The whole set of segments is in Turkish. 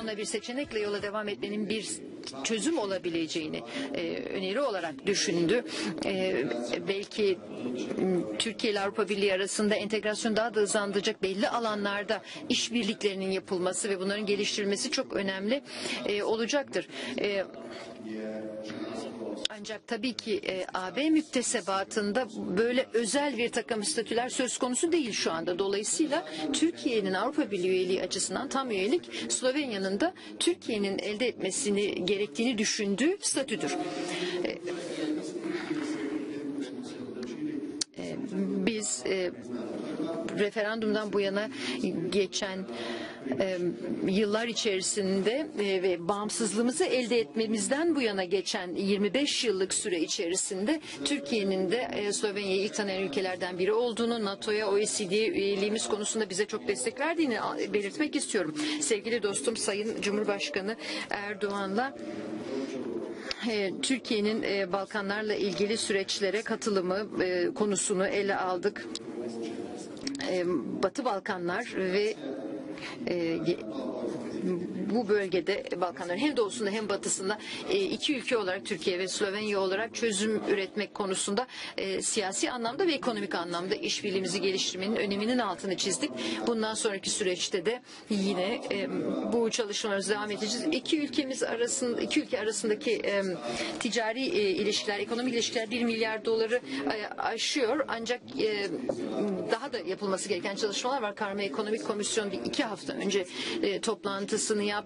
Makedon'la bir seçenekle yola devam etmenin bir çözüm olabileceğini e, öneri olarak düşündü. E, belki Türkiye ile Avrupa Birliği arasında entegrasyon daha da hızlandıracak belli alanlarda işbirliklerinin yapılması ve bunların geliştirilmesi çok önemli e, olacaktır. E, ancak tabii ki e, AB müktesebatında böyle özel bir takım statüler söz konusu değil şu anda. Dolayısıyla Türkiye'nin Avrupa Birliği üyeliği açısından tam üyelik Slovenya'nın da Türkiye'nin elde etmesini gerektiğini düşündüğü statüdür. E, e, biz e, referandumdan bu yana geçen yıllar içerisinde e, ve bağımsızlığımızı elde etmemizden bu yana geçen 25 yıllık süre içerisinde Türkiye'nin de e, Slovenya'yı ilk tanıyan ülkelerden biri olduğunu, NATO'ya, OECD'ye üyeliğimiz konusunda bize çok destek verdiğini belirtmek istiyorum. Sevgili dostum Sayın Cumhurbaşkanı Erdoğan'la e, Türkiye'nin Balkanlarla ilgili süreçlere katılımı konusunu ele aldık. Batı Balkanlar ve é, bu bölgede Balkanların hem doğusunda hem batısında e, iki ülke olarak Türkiye ve Slovenya olarak çözüm üretmek konusunda e, siyasi anlamda ve ekonomik anlamda işbirliğimizi geliştirmenin öneminin altını çizdik. Bundan sonraki süreçte de yine e, bu çalışmalarımıza devam edeceğiz. İki ülkemiz arasında iki ülke arasındaki e, ticari e, ilişkiler, ekonomik ilişkiler 1 milyar doları e, aşıyor. Ancak e, daha da yapılması gereken çalışmalar var. Karma Ekonomik Komisyon iki hafta önce e, toplantısını yaptı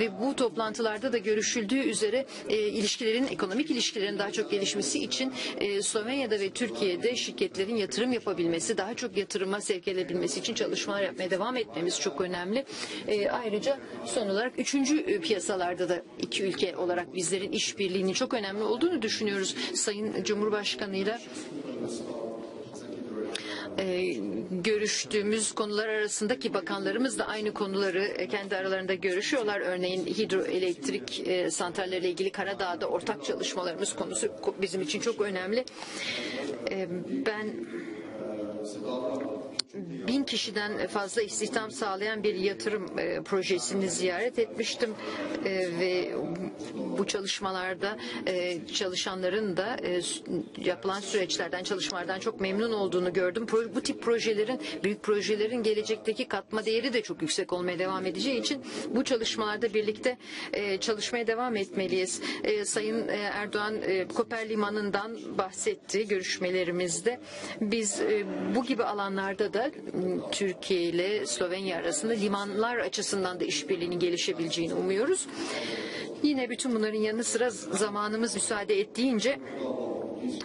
ve bu toplantılarda da görüşüldüğü üzere e, ilişkilerin, ekonomik ilişkilerin daha çok gelişmesi için e, Slovenya'da ve Türkiye'de şirketlerin yatırım yapabilmesi, daha çok yatırıma sevk edebilmesi için çalışmalar yapmaya devam etmemiz çok önemli. E, ayrıca son olarak üçüncü e, piyasalarda da iki ülke olarak bizlerin işbirliğinin çok önemli olduğunu düşünüyoruz. Sayın Cumhurbaşkanıyla e, görüştüğümüz konular arasındaki bakanlarımız da aynı konuları e, kendi aralarında görüşüyorlar. Örneğin hidroelektrik e, santralleriyle ilgili Karadağ'da ortak çalışmalarımız konusu ko- bizim için çok önemli. E, ben bin kişiden fazla istihdam sağlayan bir yatırım e, projesini ziyaret etmiştim E, ve bu çalışmalarda e, çalışanların da yapılan süreçlerden çalışmalardan çok memnun olduğunu gördüm. Bu tip projelerin büyük projelerin gelecekteki katma değeri de çok yüksek olmaya devam edeceği için bu çalışmalarda birlikte çalışmaya devam etmeliyiz. Sayın Erdoğan Koper Limanı'ndan bahsetti görüşmelerimizde. Biz bu gibi alanlarda da m, Türkiye ile Slovenya arasında limanlar açısından da işbirliğinin gelişebileceğini umuyoruz. Yine bütün bunların yanı sıra zamanımız müsaade ettiğince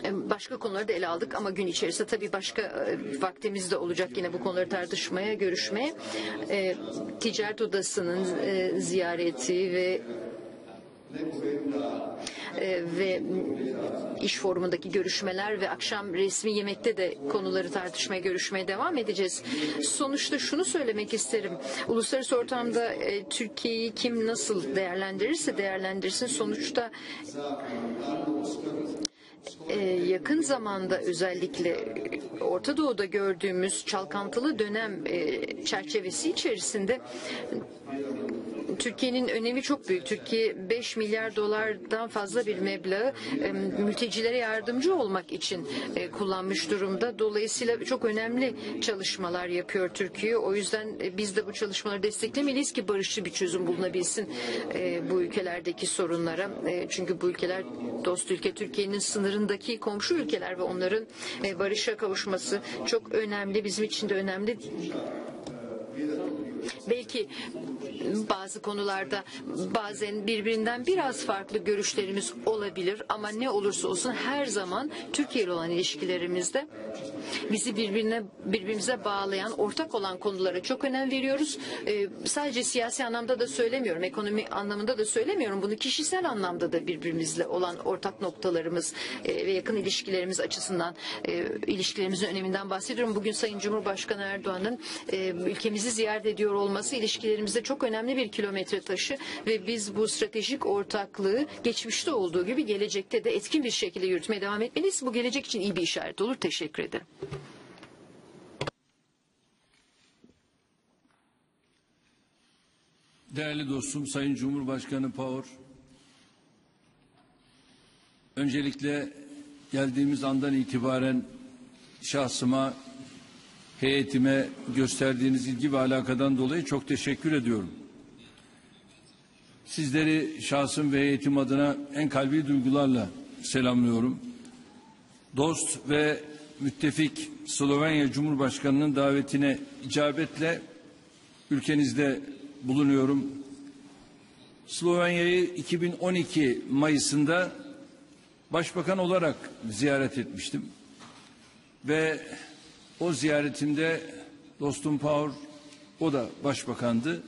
e, başka konuları da ele aldık ama gün içerisinde tabii başka e, vaktimiz de olacak yine bu konuları tartışmaya, görüşmeye. Ticaret Odası'nın ziyareti ve ve iş forumundaki görüşmeler ve akşam resmi yemekte de konuları tartışmaya, görüşmeye devam edeceğiz. Sonuçta şunu söylemek isterim. Uluslararası ortamda e, Türkiye'yi kim nasıl değerlendirirse değerlendirsin sonuçta e, yakın zamanda özellikle Orta Doğu'da gördüğümüz çalkantılı dönem e, çerçevesi içerisinde Türkiye'nin önemi çok büyük. Türkiye 5 milyar dolardan fazla bir meblağı mültecilere yardımcı olmak için e, kullanmış durumda. Dolayısıyla çok önemli çalışmalar yapıyor Türkiye. O yüzden e, biz de bu çalışmaları desteklemeliyiz ki barışçı bir çözüm bulunabilsin e, bu ülkelerdeki sorunlara. Çünkü bu ülkeler dost ülke Türkiye'nin sınırındaki komşu ülkeler ve onların barışa kavuşması çok önemli. Bizim için de önemli belki bazı konularda bazen birbirinden biraz farklı görüşlerimiz olabilir ama ne olursa olsun her zaman Türkiye ile olan ilişkilerimizde bizi birbirine birbirimize bağlayan ortak olan konulara çok önem veriyoruz. Ee, sadece siyasi anlamda da söylemiyorum, ekonomi anlamında da söylemiyorum. Bunu kişisel anlamda da birbirimizle olan ortak noktalarımız e, ve yakın ilişkilerimiz açısından e, ilişkilerimizin öneminden bahsediyorum. Bugün Sayın Cumhurbaşkanı Erdoğan'ın e, ülkemizi ziyaret ediyor olması ilişkilerimizde çok önemli bir kilometre taşı ve biz bu stratejik ortaklığı geçmişte olduğu gibi gelecekte de etkin bir şekilde yürütmeye devam etmeliyiz. Bu gelecek için iyi bir işaret olur. Teşekkür ederim. Değerli dostum Sayın Cumhurbaşkanı Pavur, öncelikle geldiğimiz andan itibaren şahsıma, heyetime gösterdiğiniz ilgi ve alakadan dolayı çok teşekkür ediyorum. Sizleri şahsım ve heyetim adına en kalbi duygularla selamlıyorum. Dost ve müttefik Slovenya Cumhurbaşkanı'nın davetine icabetle ülkenizde bulunuyorum. Slovenya'yı 2012 Mayıs'ında başbakan olarak ziyaret etmiştim. Ve o ziyaretimde dostum Paul o da başbakandı.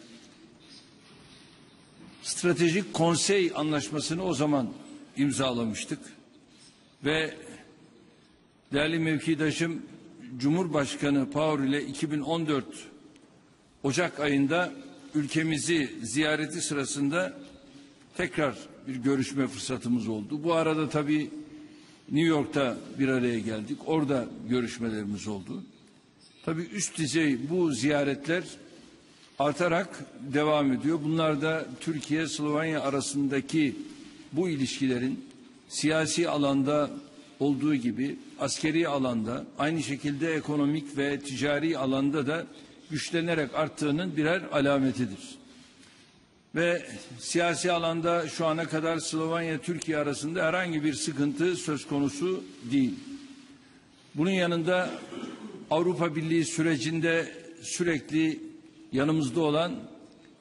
Stratejik konsey anlaşmasını o zaman imzalamıştık. Ve değerli mevkidaşım Cumhurbaşkanı Paul ile 2014 Ocak ayında ülkemizi ziyareti sırasında tekrar bir görüşme fırsatımız oldu. Bu arada tabii New York'ta bir araya geldik. Orada görüşmelerimiz oldu. Tabii üst düzey bu ziyaretler artarak devam ediyor. Bunlar da Türkiye Slovenya arasındaki bu ilişkilerin siyasi alanda olduğu gibi askeri alanda aynı şekilde ekonomik ve ticari alanda da güçlenerek arttığının birer alametidir. Ve siyasi alanda şu ana kadar Slovenya Türkiye arasında herhangi bir sıkıntı söz konusu değil. Bunun yanında Avrupa Birliği sürecinde sürekli yanımızda olan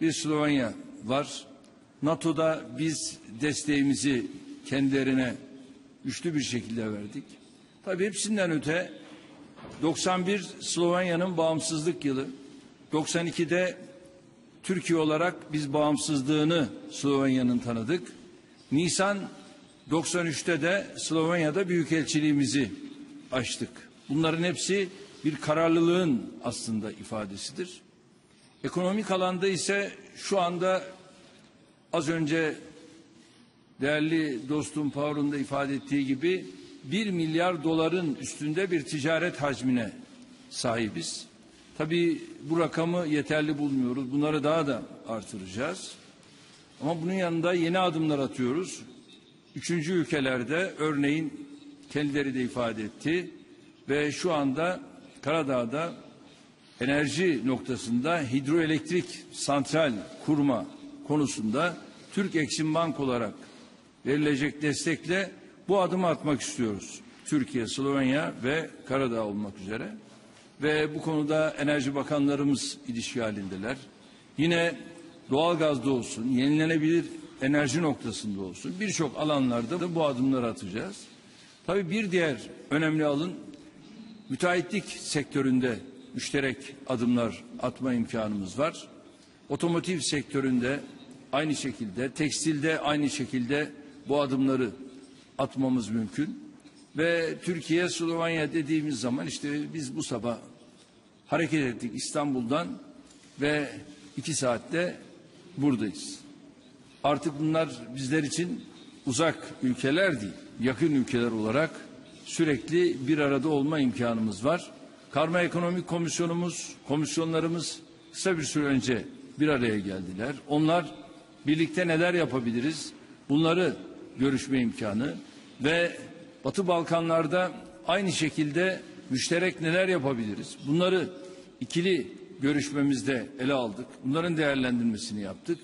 bir Slovenya var. NATO'da biz desteğimizi kendilerine güçlü bir şekilde verdik. Tabii hepsinden öte 91 Slovenya'nın bağımsızlık yılı. 92'de Türkiye olarak biz bağımsızlığını Slovenya'nın tanıdık. Nisan 93'te de Slovenya'da büyükelçiliğimizi açtık. Bunların hepsi bir kararlılığın aslında ifadesidir. Ekonomik alanda ise şu anda az önce değerli dostum Paul'un da ifade ettiği gibi 1 milyar doların üstünde bir ticaret hacmine sahibiz. Tabii bu rakamı yeterli bulmuyoruz. Bunları daha da artıracağız. Ama bunun yanında yeni adımlar atıyoruz. Üçüncü ülkelerde örneğin kendileri de ifade etti ve şu anda Karadağ'da enerji noktasında hidroelektrik santral kurma konusunda Türk Eksim Bank olarak verilecek destekle bu adımı atmak istiyoruz. Türkiye, Slovenya ve Karadağ olmak üzere. Ve bu konuda enerji bakanlarımız ilişki halindeler. Yine doğalgazda olsun, yenilenebilir enerji noktasında olsun birçok alanlarda da bu adımları atacağız. Tabii bir diğer önemli alın müteahhitlik sektöründe müşterek adımlar atma imkanımız var. Otomotiv sektöründe aynı şekilde, tekstilde aynı şekilde bu adımları atmamız mümkün. Ve Türkiye, Slovenya dediğimiz zaman işte biz bu sabah hareket ettik İstanbul'dan ve iki saatte buradayız. Artık bunlar bizler için uzak ülkeler değil, yakın ülkeler olarak sürekli bir arada olma imkanımız var. Karma Ekonomik Komisyonumuz, komisyonlarımız kısa bir süre önce bir araya geldiler. Onlar birlikte neler yapabiliriz? Bunları görüşme imkanı ve Batı Balkanlarda aynı şekilde müşterek neler yapabiliriz? Bunları ikili görüşmemizde ele aldık. Bunların değerlendirmesini yaptık.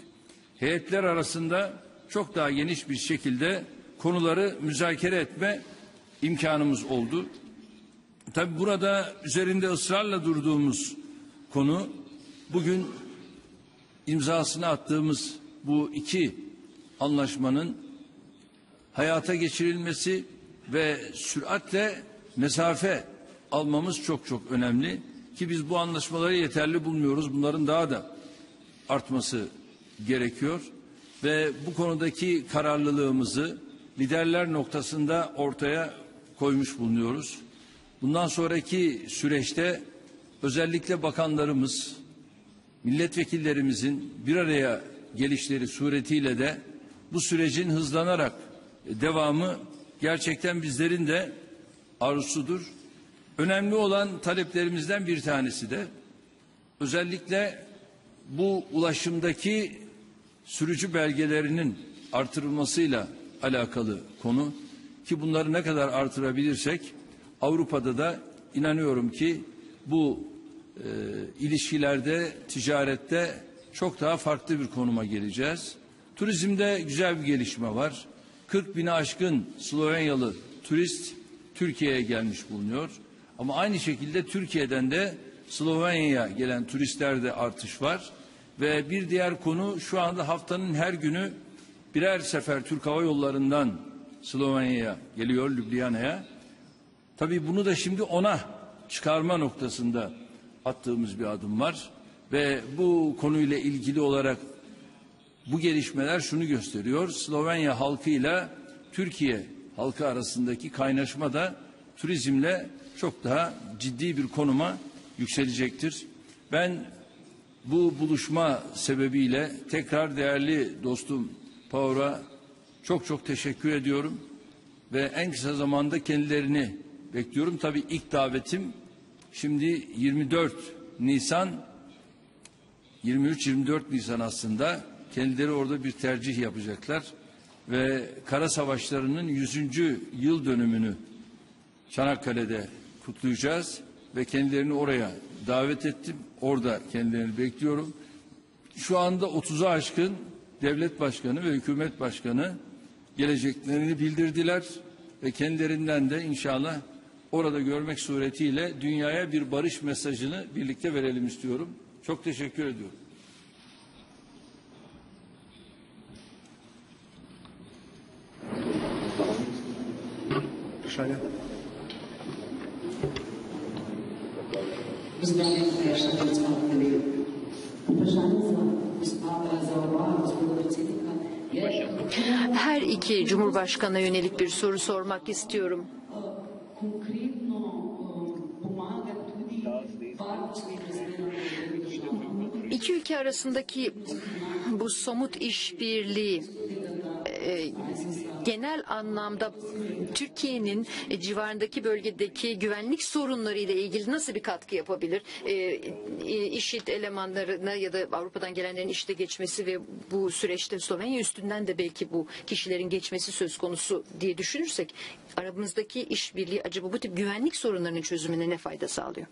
Heyetler arasında çok daha geniş bir şekilde konuları müzakere etme imkanımız oldu. Tabi burada üzerinde ısrarla durduğumuz konu bugün imzasını attığımız bu iki anlaşmanın hayata geçirilmesi ve süratle mesafe almamız çok çok önemli ki biz bu anlaşmaları yeterli bulmuyoruz. Bunların daha da artması gerekiyor ve bu konudaki kararlılığımızı liderler noktasında ortaya koymuş bulunuyoruz. Bundan sonraki süreçte özellikle bakanlarımız, milletvekillerimizin bir araya gelişleri suretiyle de bu sürecin hızlanarak devamı gerçekten bizlerin de arzusudur. Önemli olan taleplerimizden bir tanesi de özellikle bu ulaşımdaki sürücü belgelerinin artırılmasıyla alakalı konu ki bunları ne kadar artırabilirsek Avrupa'da da inanıyorum ki bu e, ilişkilerde, ticarette çok daha farklı bir konuma geleceğiz. Turizmde güzel bir gelişme var. 40 bini aşkın Slovenyalı turist Türkiye'ye gelmiş bulunuyor. Ama aynı şekilde Türkiye'den de Slovenya'ya gelen turistlerde artış var. Ve bir diğer konu şu anda haftanın her günü birer sefer Türk Hava Yolları'ndan Slovenya'ya geliyor, Ljubljana'ya. Tabii bunu da şimdi ona çıkarma noktasında attığımız bir adım var. Ve bu konuyla ilgili olarak bu gelişmeler şunu gösteriyor. Slovenya halkıyla Türkiye halkı arasındaki kaynaşma da turizmle çok daha ciddi bir konuma yükselecektir. Ben bu buluşma sebebiyle tekrar değerli dostum Paura çok çok teşekkür ediyorum ve en kısa zamanda kendilerini bekliyorum. Tabii ilk davetim şimdi 24 Nisan 23-24 Nisan aslında kendileri orada bir tercih yapacaklar ve kara savaşlarının 100. yıl dönümünü Çanakkale'de kutlayacağız ve kendilerini oraya davet ettim. Orada kendilerini bekliyorum. Şu anda 30'a aşkın devlet başkanı ve hükümet başkanı geleceklerini bildirdiler ve kendilerinden de inşallah orada görmek suretiyle dünyaya bir barış mesajını birlikte verelim istiyorum. Çok teşekkür ediyorum. Vprašanje? Oba gospoda predsednika. Je Her iki Cumhurbaşkanı'na yönelik bir soru sormak istiyorum. İki ülke arasındaki bu somut işbirliği genel anlamda Türkiye'nin e, civarındaki bölgedeki güvenlik sorunları ile ilgili nasıl bir katkı yapabilir? E, e, IŞİD elemanlarına ya da Avrupa'dan gelenlerin işte geçmesi ve bu süreçte Slovenya üstünden de belki bu kişilerin geçmesi söz konusu diye düşünürsek aramızdaki işbirliği acaba bu tip güvenlik sorunlarının çözümüne ne fayda sağlıyor?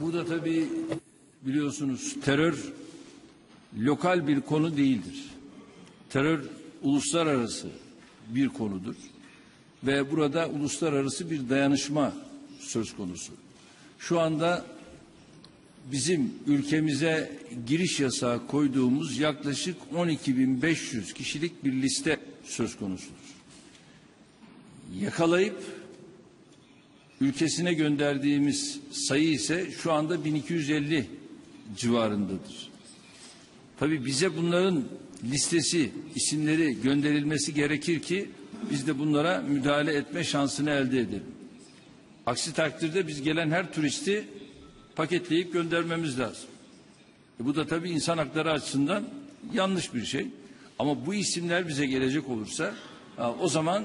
Bu da tabii biliyorsunuz terör lokal bir konu değildir. Terör uluslararası bir konudur. Ve burada uluslararası bir dayanışma söz konusu. Şu anda bizim ülkemize giriş yasağı koyduğumuz yaklaşık 12.500 kişilik bir liste söz konusudur. Yakalayıp ülkesine gönderdiğimiz sayı ise şu anda 1250 civarındadır. Tabii bize bunların listesi, isimleri gönderilmesi gerekir ki biz de bunlara müdahale etme şansını elde edelim. Aksi takdirde biz gelen her turisti paketleyip göndermemiz lazım. E bu da tabii insan hakları açısından yanlış bir şey. Ama bu isimler bize gelecek olursa o zaman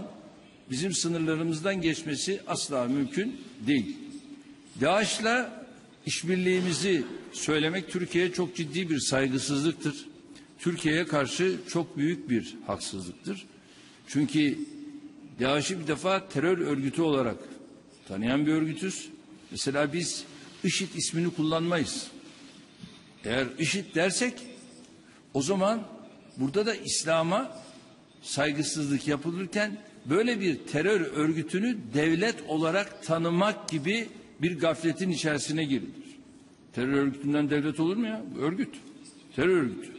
bizim sınırlarımızdan geçmesi asla mümkün değil. DAEŞ'la işbirliğimizi söylemek Türkiye'ye çok ciddi bir saygısızlıktır. Türkiye'ye karşı çok büyük bir haksızlıktır. Çünkü DAEŞ'i bir defa terör örgütü olarak tanıyan bir örgütüz. Mesela biz IŞİD ismini kullanmayız. Eğer IŞİD dersek o zaman burada da İslam'a saygısızlık yapılırken böyle bir terör örgütünü devlet olarak tanımak gibi bir gafletin içerisine girilir. Terör örgütünden devlet olur mu ya? Örgüt. Terör örgütü.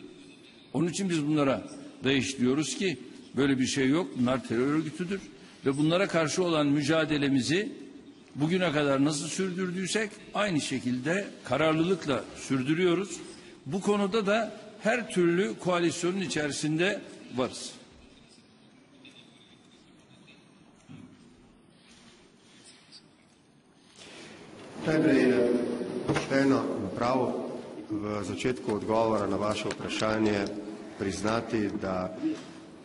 Onun için biz bunlara dayaş diyoruz ki böyle bir şey yok. Bunlar terör örgütüdür. Ve bunlara karşı olan mücadelemizi bugüne kadar nasıl sürdürdüysek aynı şekilde kararlılıkla sürdürüyoruz. Bu konuda da her türlü koalisyonun içerisinde varız. Najprej eh, še eno napravo v začetku odgovora na vaše vprašanje priznati, da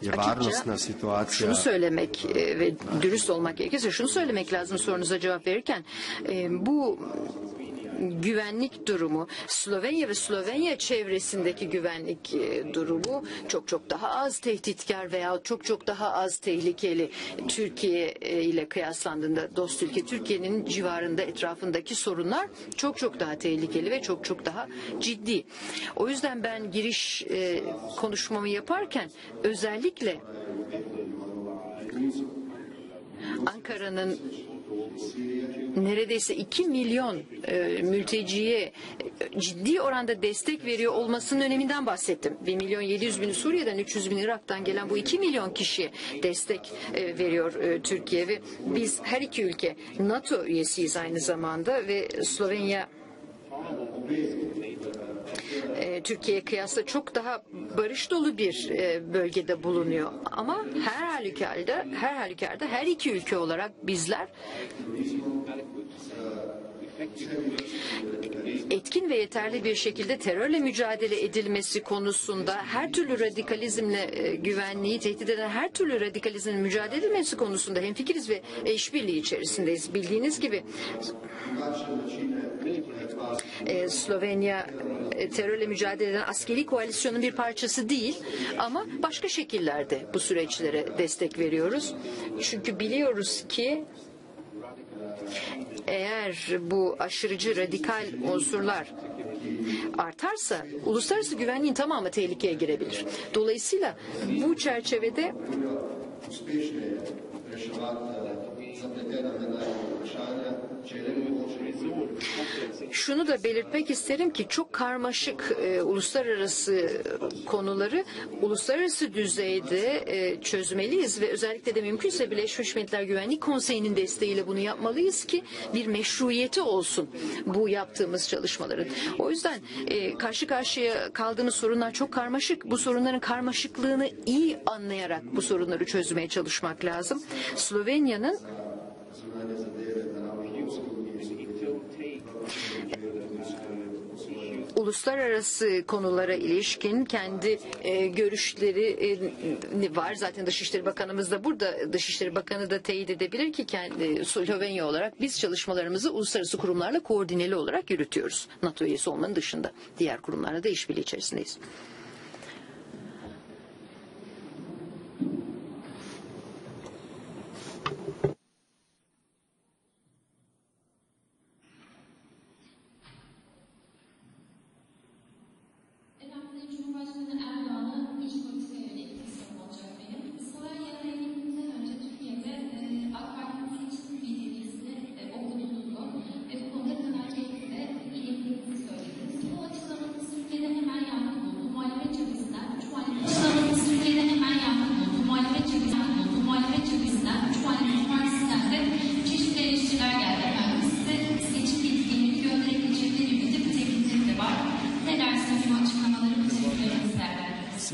je varnostna situacija Şunu söylemek e, ve dürüst olmak gerekirse şunu söylemek lazım sorunuza cevap verirken. E, bu güvenlik durumu, Slovenya ve Slovenya çevresindeki güvenlik e, durumu çok çok daha az tehditkar veya çok çok daha az tehlikeli Türkiye e, ile kıyaslandığında dost ülke Türkiye'nin civarında etrafındaki sorunlar çok çok daha tehlikeli ve çok çok daha ciddi. O yüzden ben giriş e, konuşmamı yaparken özellikle Ankara'nın neredeyse 2 milyon e, mülteciye e, ciddi oranda destek veriyor olmasının öneminden bahsettim. 1 milyon 700 bin Suriye'den 300 bin Irak'tan gelen bu 2 milyon kişiye destek e, veriyor e, Türkiye ve biz her iki ülke NATO üyesiyiz aynı zamanda ve Slovenya Türkiye'ye kıyasla çok daha barış dolu bir e, bölgede bulunuyor. Ama her halükarda, her halükarda her iki ülke olarak bizler etkin ve yeterli bir şekilde terörle mücadele edilmesi konusunda her türlü radikalizmle e, güvenliği tehdit eden her türlü radikalizmle mücadele edilmesi konusunda hemfikiriz ve işbirliği içerisindeyiz. Bildiğiniz gibi e, Slovenya e, terörle mücadele eden askeri koalisyonun bir parçası değil ama başka şekillerde bu süreçlere destek veriyoruz. Çünkü biliyoruz ki eğer bu aşırıcı radikal unsurlar artarsa uluslararası güvenliğin tamamı tehlikeye girebilir. Dolayısıyla bu çerçevede şunu da belirtmek isterim ki çok karmaşık e, uluslararası konuları uluslararası düzeyde e, çözmeliyiz ve özellikle de mümkünse Birleşmiş Milletler Güvenlik Konseyi'nin desteğiyle bunu yapmalıyız ki bir meşruiyeti olsun bu yaptığımız çalışmaların. O yüzden e, karşı karşıya kaldığımız sorunlar çok karmaşık. Bu sorunların karmaşıklığını iyi anlayarak bu sorunları çözmeye çalışmak lazım. Slovenya'nın uluslararası konulara ilişkin kendi e, görüşleri e, var. Zaten Dışişleri Bakanımız da burada. Dışişleri Bakanı da teyit edebilir ki kendi Slovenya olarak biz çalışmalarımızı uluslararası kurumlarla koordineli olarak yürütüyoruz. NATO üyesi olmanın dışında. Diğer kurumlarla da işbirliği içerisindeyiz.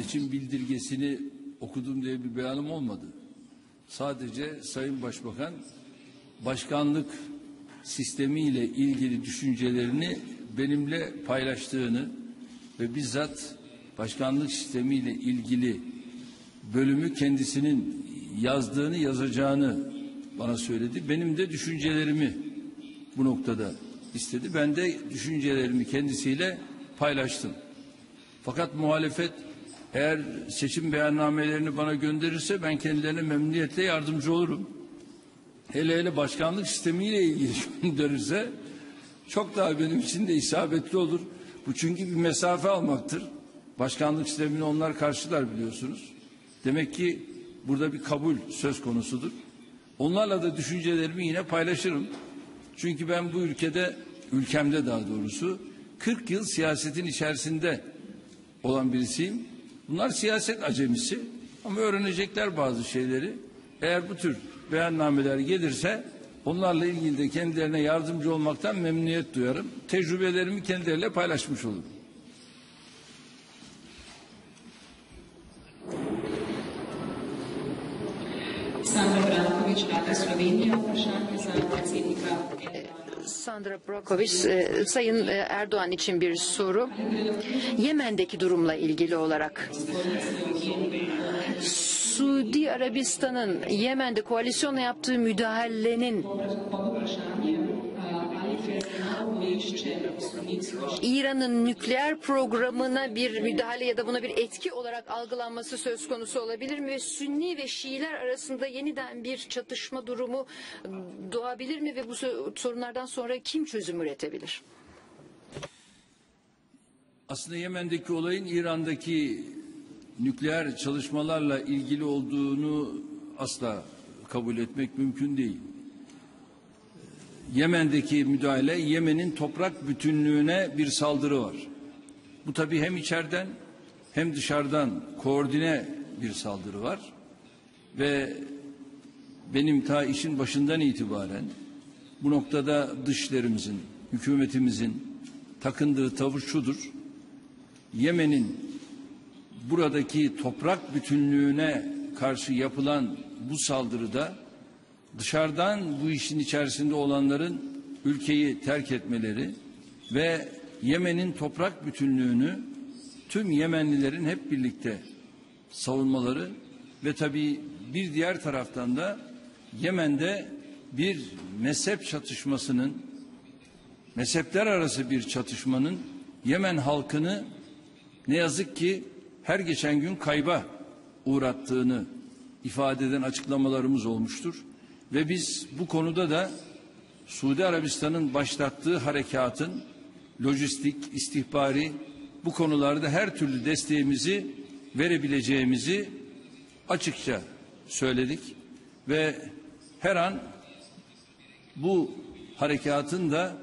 Seçim bildirgesini okudum diye bir beyanım olmadı. Sadece Sayın Başbakan başkanlık sistemiyle ilgili düşüncelerini benimle paylaştığını ve bizzat başkanlık sistemiyle ilgili bölümü kendisinin yazdığını yazacağını bana söyledi. Benim de düşüncelerimi bu noktada istedi. Ben de düşüncelerimi kendisiyle paylaştım. Fakat muhalefet eğer seçim beyannamelerini bana gönderirse ben kendilerine memnuniyetle yardımcı olurum. Hele hele başkanlık sistemiyle ilgili gönderirse çok daha benim için de isabetli olur. Bu çünkü bir mesafe almaktır. Başkanlık sistemini onlar karşılar biliyorsunuz. Demek ki burada bir kabul söz konusudur. Onlarla da düşüncelerimi yine paylaşırım. Çünkü ben bu ülkede, ülkemde daha doğrusu 40 yıl siyasetin içerisinde olan birisiyim. Bunlar siyaset acemisi ama öğrenecekler bazı şeyleri. Eğer bu tür beyannameler gelirse onlarla ilgili de kendilerine yardımcı olmaktan memnuniyet duyarım. Tecrübelerimi kendileriyle paylaşmış olurum. Sandra Sandra Brokovic, e, Sayın e, Erdoğan için bir soru. Yemen'deki durumla ilgili olarak. Suudi Arabistan'ın Yemen'de koalisyonla yaptığı müdahalenin İran'ın nükleer programına bir müdahale ya da buna bir etki olarak algılanması söz konusu olabilir mi? Ve Sünni ve Şiiler arasında yeniden bir çatışma durumu doğabilir mi? Ve bu sorunlardan sonra kim çözüm üretebilir? Aslında Yemen'deki olayın İran'daki nükleer çalışmalarla ilgili olduğunu asla kabul etmek mümkün değil. Yemen'deki müdahale Yemen'in toprak bütünlüğüne bir saldırı var. Bu tabii hem içeriden hem dışarıdan koordine bir saldırı var. Ve benim ta işin başından itibaren bu noktada dışlarımızın, hükümetimizin takındığı tavır şudur. Yemen'in buradaki toprak bütünlüğüne karşı yapılan bu saldırıda dışarıdan bu işin içerisinde olanların ülkeyi terk etmeleri ve Yemen'in toprak bütünlüğünü tüm Yemenlilerin hep birlikte savunmaları ve tabii bir diğer taraftan da Yemen'de bir mezhep çatışmasının mezhepler arası bir çatışmanın Yemen halkını ne yazık ki her geçen gün kayba uğrattığını ifade eden açıklamalarımız olmuştur. Ve biz bu konuda da Suudi Arabistan'ın başlattığı harekatın lojistik, istihbari bu konularda her türlü desteğimizi verebileceğimizi açıkça söyledik ve her an bu harekatın da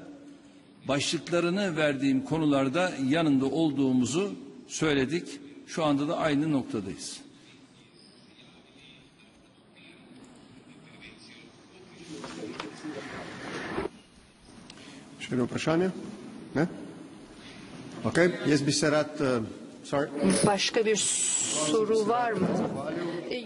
başlıklarını verdiğim konularda yanında olduğumuzu söyledik. Şu anda da aynı noktadayız. Še eno vprašanje? Ne? Ok, jaz bi se rad, uh, sorry, Başka bir soru var mı?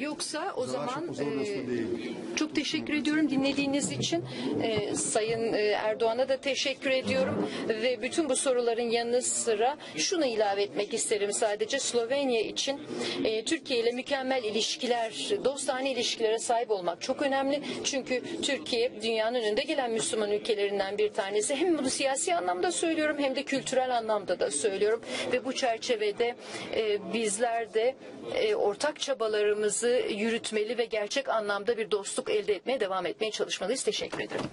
Yoksa o za vašo zaman pozornost e, çok teşekkür ediyorum dinlediğiniz için. E, Sayın e, Erdoğan'a da teşekkür ediyorum ve bütün bu soruların yanı sıra şunu ilave etmek isterim sadece Slovenya için e, Türkiye ile mükemmel ilişkiler, dostane ilişkilere sahip olmak çok önemli. Çünkü Türkiye dünyanın önünde gelen Müslüman ülkelerinden bir tanesi. Hem bunu siyasi anlamda söylüyorum hem de kültürel anlamda da söylüyorum ve bu çerçevede e, bizler de e, ortak çabalarımızı yürütmeli ve gerçek anlamda bir dostluk elde etmeye devam etmeye çalışmalıyız. Teşekkür ederim.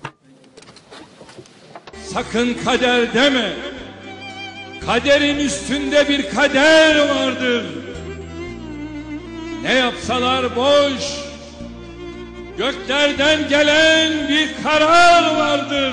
Sakın kader deme. Kaderin üstünde bir kader vardır. Ne yapsalar boş. Göklerden gelen bir karar vardır.